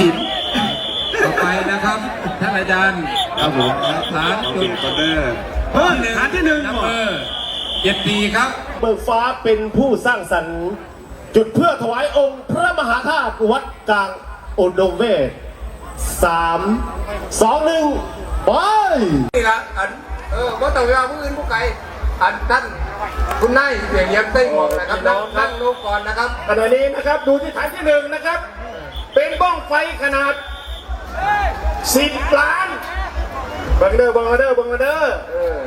ต้องชิมต่อไปนะครับท่านอาจารย์ครับผมฐานจุดคอนเดอร์เฮ้ยฐานที่หนึ่งนัมเบอร์เจ็ดปีครับ เบิกฟ้าเป็นผู้สร้างสรรค์ จุดเพื่อถวายองค์พระมหาธาตุวัดกลางโอดมเวศสามสองหนึ่งไปนี่ละอันเออว่าแต่เวลาผู้อื่นผู้ไกลอันท่านคุณนายเสียงเยี่ยมเต้นหมดนะครับนั่งนั่งลงก่อนนะครับขณะนี้นะครับดูที่ฐานที่หนึ่งนะครับ เป็นบ้องไฟขนาดสิบล้านบังเดอร์บังเดอร์บังเดอร์เออ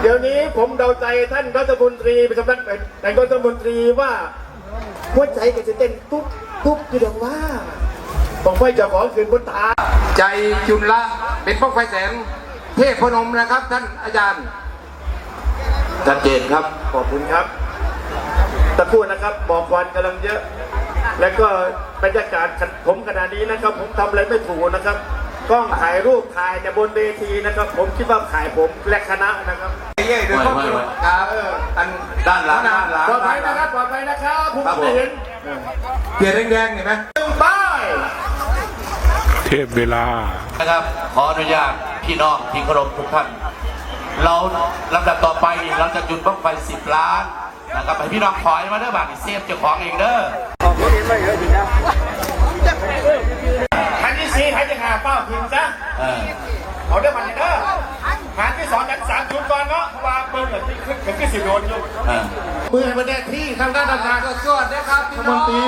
เดี๋ยวนี้ผมเดาใจท่านรัฐมนตรีประจำนักนายกรัฐมนตรีว่าหัวใจก็จะเต้นตุ๊บตุ๊บอยู่ดังว่าบ้องไฟเจะของคืนบนตาใจจุนละเป็นป้องไฟแสงเทพพนมนะครับ ท่านอาจารย์ชัดเจนครับขอบคุณครับตะครู่นะครับหมอกควันกำลังเยอะ แล้วก็บรรยากาศผมขณะนี้นะครับ ผมทำอะไรไม่ถูกนะครับกล้องถ่ายรูปถ่ายแต่บนเวทีนะครับ ผมคิดว่าถ่ายผมและคณะนะครับเย่ด้วยครอบครัวครับอันด้านหลังด้านหลังปลอดภัยนะครับปลอดภัยนะครับผมไม่เห็นเกียร์แดงๆเห็นไหมป้ายเทพเวลานะครับ ขออนุญาตพี่น้องที่เคารพทุกท่าน เราลำดับต่อไปเราจะจุดบ้างไฟสิบล้านนะครับให้พี่น้องคอยมาเด้อบาทเซฟเจ้าของเองเด้อ ฐานที่สี่ฐานที่ห้าเป้าพิงซะเออเอาได้มันเด้อฐานที่สองฐานที่สามชุดก่อนเนาะเพราะว่าเปิดเหมือนที่ขึ้นเหมือนที่สิบโดนอยู่เออมือให้มันได้ที่ทางด้านท่านทางก็สวดนะครับพี่มน้อนงตรี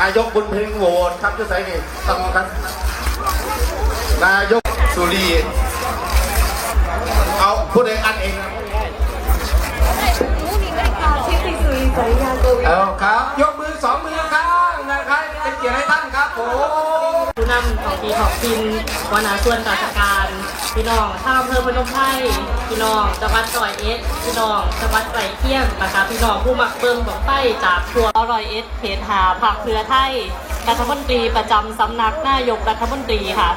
นายกบุญเพ็งโหวตครับจะใส่นี่ต้องครับนายกสุรีเอาพูดเองอันเอง ติสุริสริยาโกวิทเอาครับ ยกมือสองมือข้างนะครับเป็นเกียรติให้ท่านครับผมผู้นำของปีของทินวนาส่วนราชการพี่น้องชาอำเภอพนมไพรพี่น้องจังหวัดร้อยเอ็ดพี่น้องจังหวัดไกลเคียงนะคะพี่น้องผู้มักเบิ่งบอกไฟจากทัวร้อยเอ็ดเขตหาผักเครือไทยรัฐมนตรีประจำสำนักนายกรัฐมนตรีค่ะ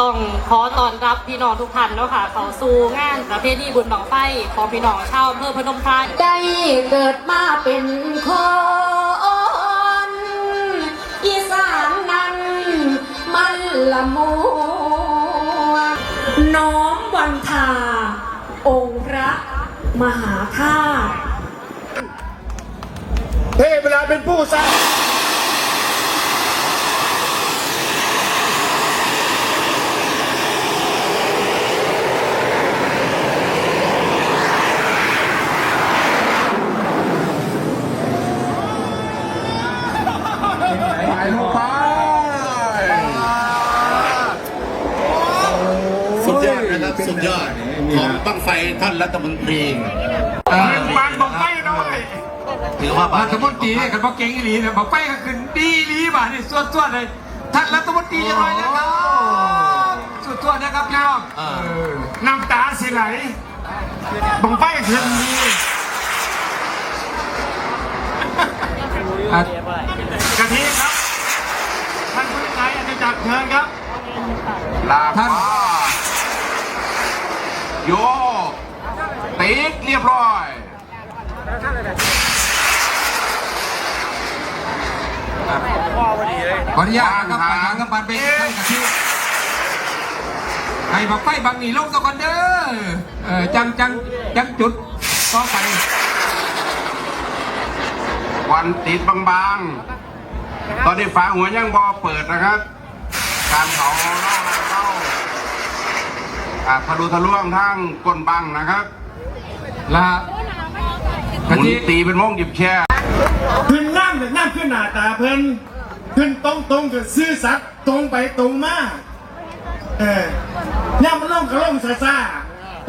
ต้องขอต้อนรับพี่น้องทุกท่านเนาะค่ะ เข้าสู่งานประเพณีบุญบังไฟของพี่น้องชาวอำเภอพนมไพรได้เกิดมาเป็นคนอีสานนั้นมันละมัวน้อมวันทา องค์พระมหาธาตุเทพเวลาเป็นผู้สร้าง สุดยอดนะครับสุดยอดของบั้ง ไฟท่านรัฐมนตรีบางบอกไม่น้อยถือว่ารัฐมนตรีเนี่ยกันบอกเก่งอีหลีเนี่ยบอกไปก็ขึ้นดีอีหลีบ่านี่สวดสวดเลยท่านรัฐมนตรียังไงนะครับสวดสวดนะครับพี่น้องน้ำตาสิไหลบังไฟขึ้นดีกะทิครับท่านผู้ใหญ่อาจจะจัดเชิญครับลาท่าน โยติดเรียบร้อย ขออนุญาตนะครับปหางกำปันไปท่านกะทิให้บอกไฟบางหนีลงตะกอนเด้อเออจังจังจังจุดต่อไปควันติดบางๆ ตอนนี้ฝาหัวยังบอเปิดนะครับ การเผาเล่าเล่าอ่าทะลุทะลวงทั้งก้นบังนะครับละหมุนตีเป็นวงหยิบแช่ขึ้นน้ำเนี่ยน้ำขึ้นหน้าตาเพิ่น ขึ้นตรงตรงๆกับซื่อสัตย์ตรงไปตรงมาเออย่ำล่องก็ล่องซาซา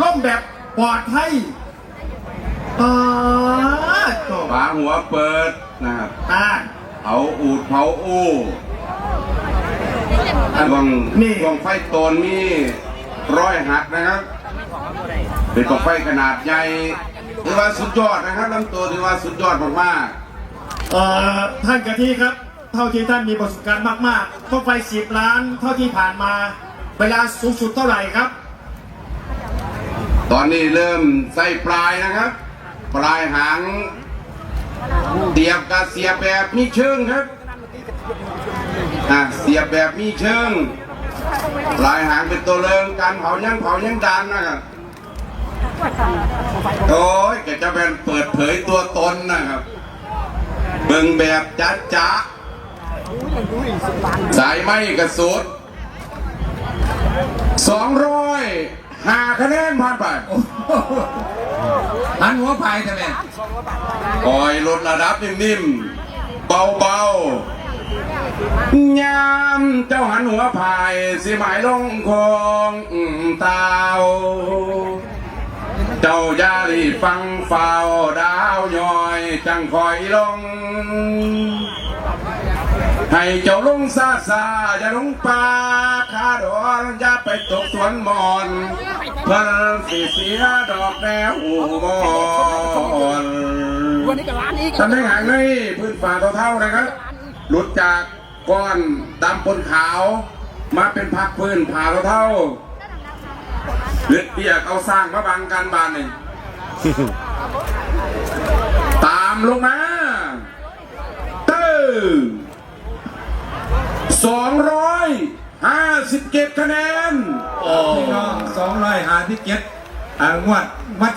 ล่องแบบปลอดภัยอ๋อโตฝาหัวเปิดนะครับตาเผาอูดเผาอู้วงนี่วงไฟโตนมีร้อยหักนะครับ เป็นกองไฟขนาดใหญ่ถือว่าสุดยอดนะครับลำตัวถือว่าสุดยอดมากๆเอ่อท่านกะทิครับ เท่าที่ท่านมีประสบการณ์มากๆต้องไปสิบล้านเท่าที่ผ่านมา เวลาสูงสุดเท่าไหร่ครับ ตอนนี้เริ่มใส่ปลายนะครับ ปลายหางเตียบกับเสียบแบบมีเชิงครับอะเสียบแบบมีเชิง ปลายหางเป็นตัวเริงการเผายังเผายังดานนะครับโอ้ยแกจะเป็นเปิดเผยตัวตนนะครับเบิ่งแบบจัดจ้า สายไหมกระสุดสองร้อยห้าคะแนนผ่านไปหันหัวไปทำไมคอยลดระดับนิ่มๆ เบาๆ ยามเจ้าหันหัวพายสิหมายลงคงเตาเจ้าอยาลีฟังเฝ้าดาวย้อย จังคอยลง ให้เจ้าลงซาซาอย่าลงป่าคาดอนอย่าไปตกสวนหมอนเพิ่นสิเสียดอกแนวหูมอนตำแหน่งหางเลยพื้นฝ่าเท่าๆนะครับ หลุดจากก้อนดำปนขาว มาเป็นพักพื้นผ่าเท่าๆเลือดเปียกเอาสร้างมาบังกันบานหนึ่งตามลงมาตึ้งสอ งร้อยห้าสิบเจ็ดคะแนนโอ้พี่น้องสองร้อยหาที่เก็ตอ่างวดวัด